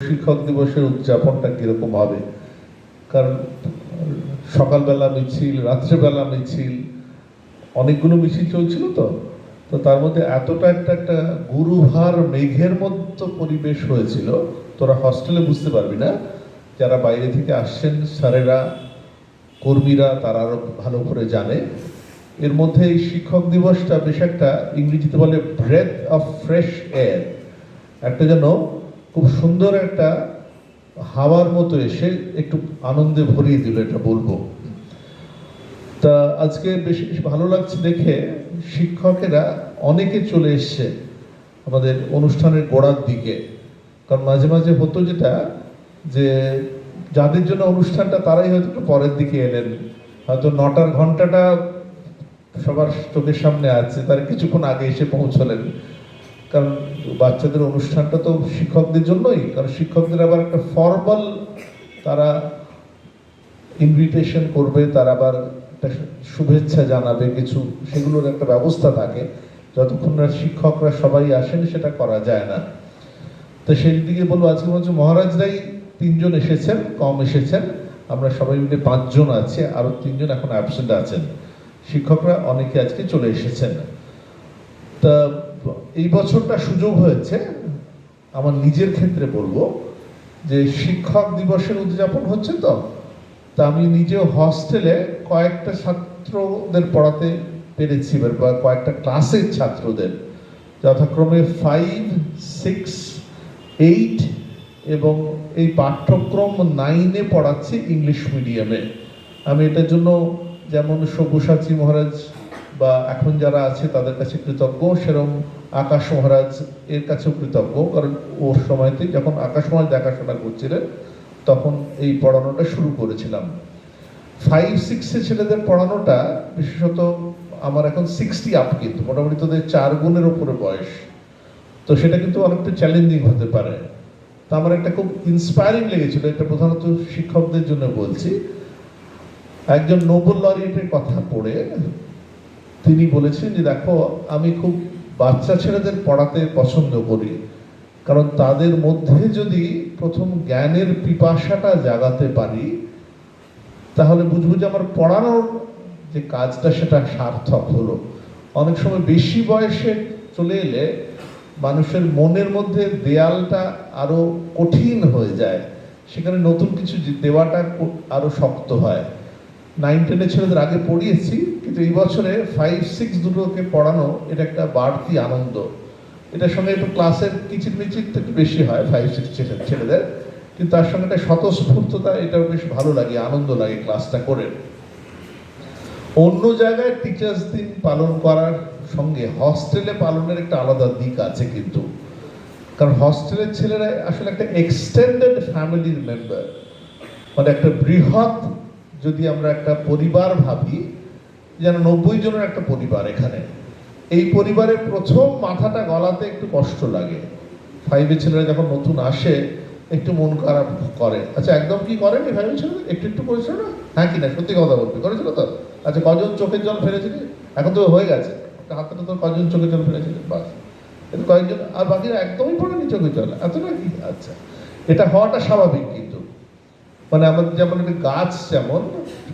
শিক্ষক দিবসের উদযাপনটা কীরকম হবে? কারণ সকালবেলা মিছিল, রাত্রেবেলা মিছিল, অনেকগুলো মিছিল চলছিল তো। তো তার মধ্যে এতটা একটা একটা গুরুভার মেঘের মতো পরিবেশ হয়েছিল, তোরা হস্টেলে বুঝতে পারবি না। যারা বাইরে থেকে আসছেন, স্যারেরা, কর্মীরা, তারা আরও ভালো করে জানে। এর মধ্যে এই শিক্ষক দিবসটা বেশ একটা ইংরেজিতে বলে ব্রেথ অফ ফ্রেশ এয়ার একটা যেন খুব সুন্দর একটা হাওয়ার মতো এসে একটু আনন্দে ভরিয়ে দিল, এটা বলব। তা আজকে বেশ ভালো লাগছে দেখে শিক্ষকেরা অনেকে চলে এসছে আমাদের অনুষ্ঠানের গোড়ার দিকে। কারণ মাঝে মাঝে হতো যেটা যে যাদের জন্য অনুষ্ঠানটা তারাই হয়তো একটু পরের দিকে এলেন। হয়তো নটার ঘন্টাটা সবার চোখের সামনে আছে, তার কিছুক্ষণ আগে এসে পৌঁছলেন। কারণ বাচ্চাদের অনুষ্ঠানটা তো শিক্ষকদের জন্যই, কারণ শিক্ষকদের আবার একটা ফর্মাল তারা ইনভিটেশন করবে, তারা আবার একটা শুভেচ্ছা জানাবে, কিছু সেগুলোর একটা ব্যবস্থা থাকে। যতক্ষণ না শিক্ষকরা সবাই আসেন, সেটা করা যায় না। তো সেই দিকে বলব, আজকে হচ্ছে মহারাজরাই তিনজন এসেছেন, কম এসেছেন। আমরা সবাই মিলে পাঁচজন আছে আরও তিনজন এখন অ্যাবসেন্ট আছেন। শিক্ষকরা অনেকে আজকে চলে এসেছেন। তা এই বছরটা সুযোগ হয়েছে, আমার নিজের ক্ষেত্রে বলব, যে শিক্ষক দিবসের উদযাপন হচ্ছে তো, তা আমি নিজেও হস্টেলে কয়েকটা ছাত্রদের পড়াতে পেরেছি, বা কয়েকটা ক্লাসের ছাত্রদের। যথাক্রমে ফাইভ সিক্স এইট এবং এই পাঠ্যক্রম নাইনে পড়াচ্ছি ইংলিশ মিডিয়ামে আমি এটার জন্য যেমন সব্যসাচী মহারাজ বা এখন যারা আছে তাদের কাছে কৃতজ্ঞ সেরকম আকাশ মহারাজ এর কাছেও কৃতজ্ঞ, কারণ ওর সময়তে যখন আকাশ মহারাজ দেখাশোনা করছিলেন, তখন এই পড়ানোটা শুরু করেছিলাম। ফাইভ সিক্সে ছেলেদের পড়ানোটা বিশেষত আমার এখন সিক্সটি আপ কিন্তু, মোটামুটি তোদের চার গুণের ওপরে বয়স। তো সেটা কিন্তু অনেকটা চ্যালেঞ্জিং হতে পারে। তা আমার একটা খুব ইন্সপায়ারিং লেগেছিল, এটা প্রধানত শিক্ষকদের জন্য বলছি। একজন নোবেল লরিয়েটের কথা পড়ে, তিনি বলেছেন যে, দেখো, আমি খুব বাচ্চা ছেলেদের পড়াতে পছন্দ করি। কারণ তাদের মধ্যে যদি প্রথম জ্ঞানের পিপাসাটা জাগাতে পারি, তাহলে বুঝব যে আমার পড়ানোর যে কাজটা সেটা সার্থক হলো। অনেক সময় বেশি বয়সে চলে এলে মানুষের মনের মধ্যে দেয়ালটা আরও কঠিন হয়ে যায়। সেখানে নতুন কিছু দেওয়াটা কো- আরও শক্ত হয়। নাইন টেনের ছেলেদের আগে পড়িয়েছি কিন্তু এই বছরে ফাইভ সিক্স দুটোকে পড়ানো, এটা একটা বাড়তি আনন্দ। এটার সঙ্গে একটু ক্লাসের কিচির মিচির একটু বেশি হয় ফাইভ সিক্স ছেলেদের। কিন্তু তার সঙ্গে একটা স্বতঃস্ফূর্ততা, এটাও বেশ ভালো লাগে, আনন্দ লাগে ক্লাসটা করে। অন্য জায়গায় টিচার্স দিন পালন করার সঙ্গে হস্টেলে পালনের একটা আলাদা দিক আছে কিন্তু। কারণ হস্টেলের ছেলেরা আসলে একটা এক্সটেন্ডেড ফ্যামিলির মেম্বার মানে একটা বৃহৎ যদি আমরা একটা পরিবার ভাবি, যেন নব্বই জনের একটা পরিবার এখানে। এই পরিবারের প্রথম মাথাটা গলাতে একটু কষ্ট লাগে। ফাইভের ছেলেরা যখন নতুন আসে, একটু মন খারাপ করে। আচ্ছা একদম কি করেনি ফাইভের ছেলেরা? একটু একটু করেছিল না? হ্যাঁ কি না, সত্যি কথা বলবি করেছিল তো? আচ্ছা কজন চোখের জল ফেলেছিলি এখন তো হয়ে গেছে। হাতে তো কজন চোখের জল ফেলেছিলি বাস। কয়েকজন, আর বাকিরা একদমই পড়েনি চোখের জল। এতটা কি? আচ্ছা। এটা হওয়াটা স্বাভাবিক কিন্তু। মানে আমাদের যেমন একটা গাছ যেমন,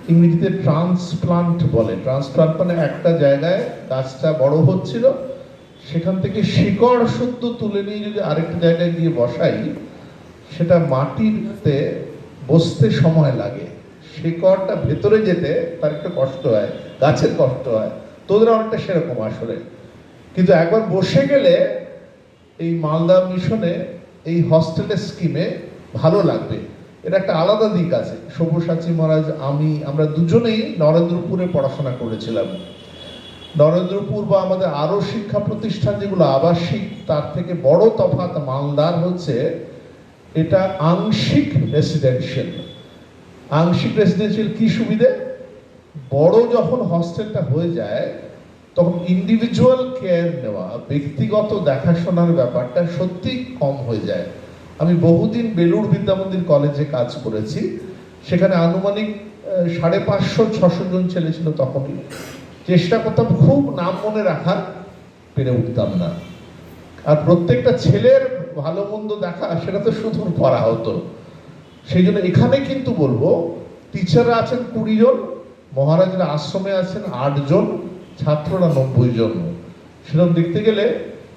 ইংরেজিতে ট্রান্সপ্লান্ট বলে। ট্রান্সপ্লান্ট মানে একটা জায়গায় গাছটা বড় হচ্ছিল, সেখান থেকে শিকড় শুদ্ধ তুলে নিয়ে যদি আরেকটা জায়গায় গিয়ে বসাই, সেটা মাটিতে বসতে সময় লাগে। শিকড়টা ভেতরে যেতে তার একটা কষ্ট হয়, গাছের কষ্ট হয়। তোদের অনেকটা সেরকম আসলে। কিন্তু একবার বসে গেলে এই মালদা মিশনে এই হস্টেলের স্কিমে ভালো লাগবে। এটা একটা আলাদা দিক আছে। সব্যসাচী মহারাজ, আমি, আমরা দুজনেই নরেন্দ্রপুরে পড়াশোনা করেছিলাম। নরেন্দ্রপুর বা আমাদের আরও শিক্ষা প্রতিষ্ঠান যেগুলো আবাসিক, তার থেকে বড় তফাৎ মালদার হচ্ছে, এটা আংশিক রেসিডেন্সিয়াল আংশিক রেসিডেন্সিয়াল কি সুবিধে? বড় যখন হস্টেলটা হয়ে যায়, তখন ইন্ডিভিজুয়াল কেয়ার নেওয়া, ব্যক্তিগত দেখাশোনার ব্যাপারটা সত্যি কম হয়ে যায়। আমি বহুদিন বেলুড় বিদ্যামন্দির কলেজে কাজ করেছি। সেখানে আনুমানিক সাড়ে পাঁচশো, ছশো জন ছেলে ছিল তখনই। চেষ্টা করতাম, খুব নাম মনে রাখার, পেরে উঠতাম না। আর প্রত্যেকটা ছেলের ভালো মন্দ দেখা, সেটা তো সুদূর পড়া হতো। সেই জন্য এখানে কিন্তু বলব টিচাররা আছেন কুড়ি জন, মহারাজের আশ্রমে আছেন আট জন, ছাত্ররা নব্বই জন। সেরকম দেখতে গেলে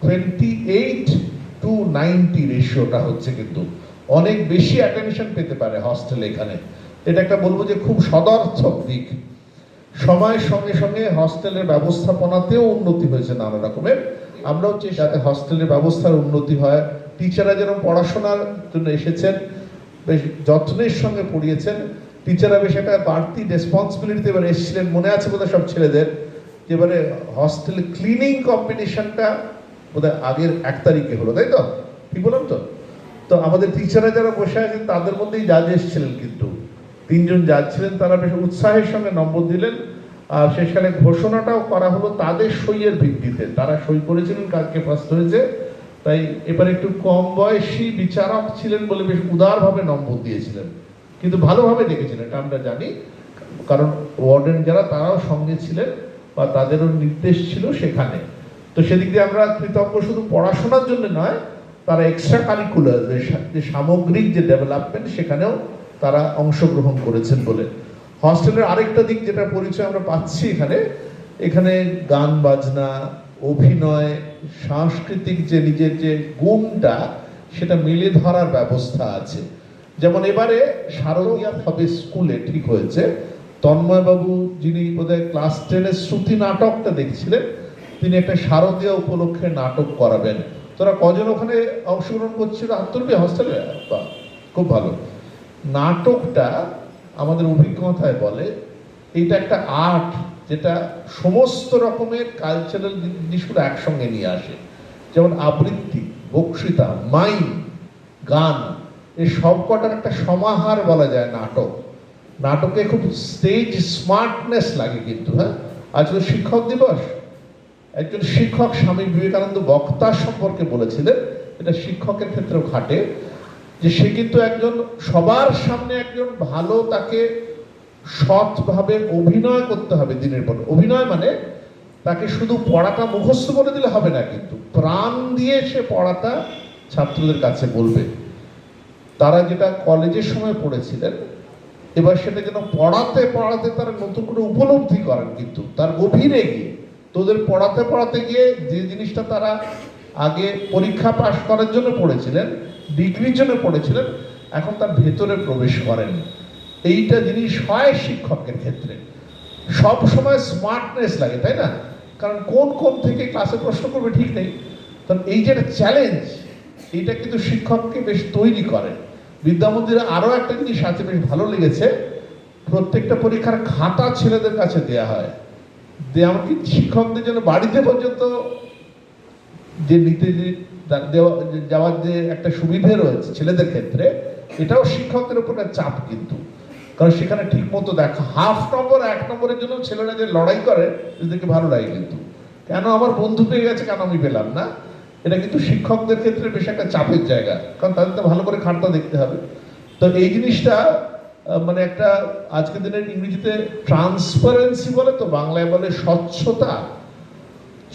টোয়েন্টি এইট টু নাইনটি রেশিওটা হচ্ছে কিন্তু অনেক বেশি অ্যাটেনশন পেতে পারে হস্টেল এখানে। এটা একটা বলব যে খুব সদর্থক দিক। সময়ের সঙ্গে সঙ্গে হস্টেলের ব্যবস্থাপনাতেও উন্নতি হয়েছে নানা রকমের। আমরাও চাই যাতে হস্টেলের ব্যবস্থার উন্নতি হয়। টিচাররা যেন পড়াশোনার জন্য এসেছেন, বেশ যত্নের সঙ্গে পড়িয়েছেন টিচাররা বেশ একটা বাড়তি রেসপন্সিবিলিটি এবার এসেছিলেন, মনে আছে বোধহয় সব ছেলেদের এবারে হস্টেল ক্লিনিং কম্পিটিশনটা বোধহয় আগের এক তারিখে হলো, তাই তো? ঠিক বললাম তো? তো আমাদের টিচাররা যারা বসে আছেন, তাদের মধ্যেই জাজ এসেছিলেন কিন্তু। তিনজন জাজ ছিলেন, তারা বেশ উৎসাহের সঙ্গে নম্বর দিলেন। আর শেষকালে ঘোষণাটাও করা হলো তাদের সইয়ের ভিত্তিতে। তারা সই করেছিলেন, কালকে ফার্স্ট হয়েছে। তাই এবার একটু কম বয়সী বিচারক ছিলেন বলে বেশ উদারভাবে নম্বর দিয়েছিলেন। কিন্তু ভালোভাবে দেখেছিলেন, এটা আমরা জানি। কারণ ওয়ার্ডেন যারা, তারাও সঙ্গে ছিলেন বা তাদেরও নির্দেশ ছিল সেখানে। তো সেদিক দিয়ে আমরা কৃতজ্ঞ শুধু পড়াশোনার জন্য নয়, তারা এক্সট্রা কারিকুলার যে সামগ্রিক যে ডেভেলপমেন্ট সেখানেও তারা অংশগ্রহণ করেছেন বলে। হস্টেলের আরেকটা দিক যেটা পরিচয় আমরা পাচ্ছি এখানে এখানে গান বাজনা, অভিনয়, সাংস্কৃতিক যে নিজের যে গুণটা, সেটা মেলে ধরার ব্যবস্থা আছে। যেমন এবারে শারদীয়া হবে স্কুলে ঠিক হয়েছে, তন্ময়বাবু যিনি বোধহয় ক্লাস টেনের শ্রুতি নাটকটা দেখছিলেন তিনি একটা শারদীয়া উপলক্ষে নাটক করাবেন। তোরা কজন ওখানে অংশগ্রহণ করছিল? তুলবি হস্টেলে বাহ, খুব ভালো। নাটকটা আমাদের অভিজ্ঞতায় বলে এটা একটা আর্ট যেটা সমস্ত রকমের কালচারাল জিনিসগুলো একসঙ্গে নিয়ে আসে। যেমন আবৃত্তি বক্তৃতা মাইম গান এই সব কটার একটা সমাহার বলা যায় নাটক। নাটকে খুব স্টেজ স্মার্টনেস লাগে কিন্তু হ্যাঁ? আজকে শিক্ষক দিবস। একজন শিক্ষক স্বামী বিবেকানন্দ বক্তা সম্পর্কে বলেছিলেন, এটা শিক্ষকের ক্ষেত্রেও খাটে যে সে কিন্তু একজন, সবার সামনে একজন ভালো তাকে সৎভাবে অভিনয় করতে হবে দিনের পর। অভিনয় মানে তাকে শুধু পড়াটা মুখস্থ করে দিলে হবে না কিন্তু, প্রাণ দিয়ে সে পড়াটা ছাত্রদের কাছে বলবে। তারা যেটা কলেজের সময় পড়েছিলেন, এবার সেটা যেন পড়াতে পড়াতে তারা নতুন করে উপলব্ধি করেন কিন্তু, তার গভীরে গিয়ে। তোদের পড়াতে পড়াতে গিয়ে যে জিনিসটা তারা আগে পরীক্ষা পাশ করার জন্য পড়েছিলেন ডিগ্রির জন্য পড়েছিলেন, এখন তার ভেতরে প্রবেশ করেন। এইটা জিনিস হয় শিক্ষকের ক্ষেত্রে। সব সময় স্মার্টনেস লাগে, তাই না? কারণ কোন কোন থেকে ক্লাসে প্রশ্ন করবে ঠিক নেই। কারণ এই যে একটা চ্যালেঞ্জ এটা কিন্তু শিক্ষককে বেশ তৈরি করে। বিদ্যামন্দিরে আরও একটা জিনিস আছে, বেশ ভালো লেগেছে। প্রত্যেকটা পরীক্ষার খাতা ছেলেদের কাছে দেয়া হয়। এমনকি শিক্ষকদের জন্য বাড়িতে পর্যন্ত যে নিতে যাওয়ার যে একটা সুবিধে রয়েছে ছেলেদের ক্ষেত্রে, এটাও শিক্ষকদের উপর চাপ কিন্তু। কারণ সেখানে ঠিক মতো দেখা হাফ নম্বর এক নম্বরের জন্য ছেলেরা যে লড়াই করে, এদেরকে ভালো লাগে কিন্তু। কেন আমার বন্ধু পেয়ে গেছে, কেন আমি পেলাম না? এটা কিন্তু শিক্ষকদের ক্ষেত্রে বেশ একটা চাপের জায়গা। কারণ তাদের তো ভালো করে খাটটা দেখতে হবে। তো এই জিনিসটা মানে একটা আজকের দিনের ইংরেজিতে ট্রান্সপারেন্সি বলে তো, বাংলায় বলে স্বচ্ছতা।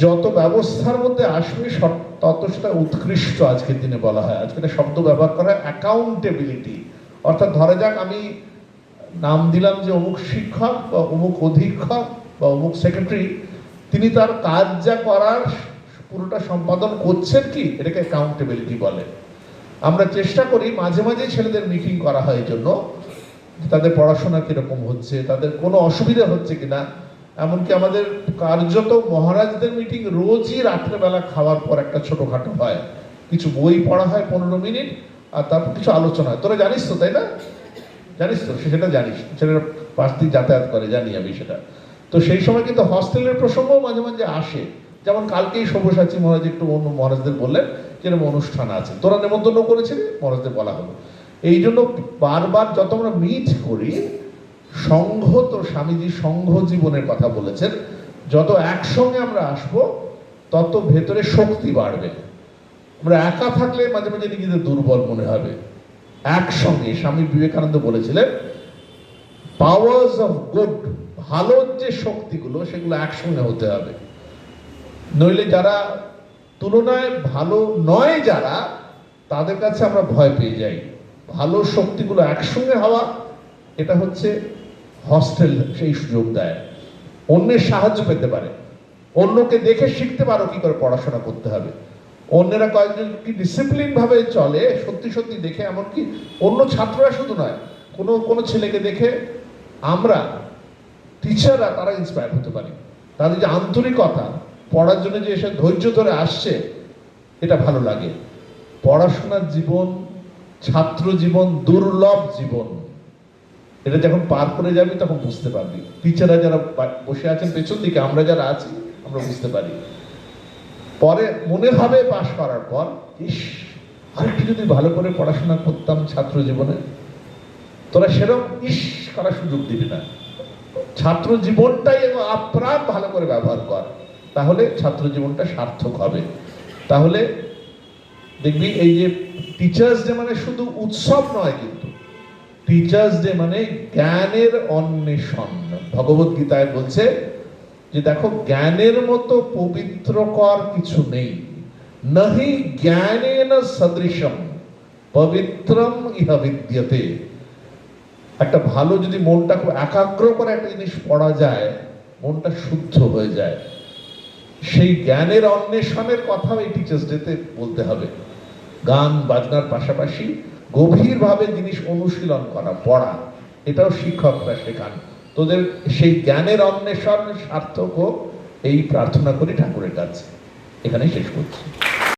যত ব্যবস্থার মধ্যে আসবে, সব- তত সেটা উৎকৃষ্ট আজকের দিনে বলা হয়। আজকে একটা শব্দ ব্যবহার করা অ্যাকাউন্টেবিলিটি অর্থাৎ ধরা যাক, আমি নাম দিলাম যে অমুক শিক্ষক বা অমুক অধীক্ষক বা অমুক সেক্রেটারি তিনি তার কাজ যা করার পুরোটা সম্পাদন করছেন কি? এটাকে অ্যাকাউন্টেবিলিটি বলে। আমরা চেষ্টা করি, মাঝে মাঝে ছেলেদের মিটিং করা হয় এই জন্য তাদের পড়াশোনা কীরকম হচ্ছে, তাদের কোনো অসুবিধা হচ্ছে কিনা? এমনকি আমাদের কার্যত মহারাজদের মিটিং রোজই রাত্রেবেলা খাওয়ার পর একটা ছোটখাটো হয়। কিছু বই পড়া হয় পনেরো মিনিট, আর তারপর কিছু আলোচনা হয়। তোরা জানিস তো, তাই না? জানিস তো সেটা জানিস। ছেলেরা পাশ দিয়ে যাতায়াত করে, জানি আমি সেটা। তো সেই সময় কিন্তু হস্টেলের প্রসঙ্গও মাঝে মাঝে আসে। যেমন কালকেই সব্যসাচী মহারাজ একটু অন্য মহারাজদের বললেন যেরকম অনুষ্ঠান আছে। তোরা নেমন্তন্ন করেছিলি? মহারাজদের বলা হলো। এই জন্য বারবার যত আমরা মিট করি, সংঘ তো স্বামীজি সংঘ জীবনের কথা বলেছেন, যত একসঙ্গে আমরা আসব, তত ভেতরে শক্তি বাড়বে। আমরা একা থাকলে মাঝে মাঝে নিজেদের দুর্বল মনে হবে। একসঙ্গে, স্বামী বিবেকানন্দ বলেছিলেন পাওয়ার্স অফ গুড ভালোর যে শক্তিগুলো, সেগুলো একসঙ্গে হতে হবে। নইলে যারা তুলনায় ভালো নয় যারা, তাদের কাছে আমরা ভয় পেয়ে যাই। ভালো শক্তিগুলো একসঙ্গে হওয়া, এটা হচ্ছে হস্টেল সেই সুযোগ দেয়। অন্যের সাহায্য পেতে পারে। অন্যকে দেখে শিখতে পারো কি করে পড়াশোনা করতে হবে। অন্যেরা কয়েকজন কি ডিসিপ্লিন ভাবে চলে, সত্যি সত্যি দেখে, এমনকি অন্য ছাত্ররা শুধু নয়, কোনো কোনো ছেলেকে দেখে আমরা টিচাররা তারা ইন্সপায়ার হতে পারি। তাদের যে আন্তরিকতা, পড়ার জন্য যে এসে ধৈর্য ধরে আসছে, এটা ভালো লাগে। পড়াশোনার জীবন ছাত্র জীবন, দুর্লভ জীবন। এটা যখন পার করে যাবি, তখন বুঝতে পারবি। টিচাররা যারা বসে আছেন পেছন দিকে, আমরা যারা আছি, আমরা বুঝতে পারি। পরে মনে হবে পাশ করার পর, ইস, আরেকটু যদি ভালো করে পড়াশোনা করতাম ছাত্র জীবনে, তোরা সেরকম ইস করার সুযোগ দিবি না। ছাত্র জীবনটাই এবং আপ্রাণ ভালো করে ব্যবহার কর। তাহলে ছাত্র জীবনটা সার্থক হবে। তাহলে দেখবি, এই যে টিচার্স ডে মানে শুধু উৎসব নয় কিন্তু টিচার্স ডে মানে জ্ঞানের অন্বেষণ। ভগবত গীতায় বলছে যে দেখো, জ্ঞানের মতো পবিত্রকর কিছু নেই। নহি জ্ঞানেন সদৃশম, পবিত্রম ইহা বিদ্যতে। একটা ভালো যদি মনটা খুব একাগ্র করে একটা জিনিস পড়া যায়, মনটা শুদ্ধ হয়ে যায়। সেই জ্ঞানের অন্বেষণের কথাও এই টিচার্স ডেতে বলতে হবে। গান বাজনার পাশাপাশি গভীরভাবে জিনিস অনুশীলন করা, পড়া। এটাও শিক্ষকরা শেখান। তোদের সেই জ্ঞানের অন্বেষণ সার্থক হোক, এই প্রার্থনা করি ঠাকুরের কাছে। এখানে শেষ করছি।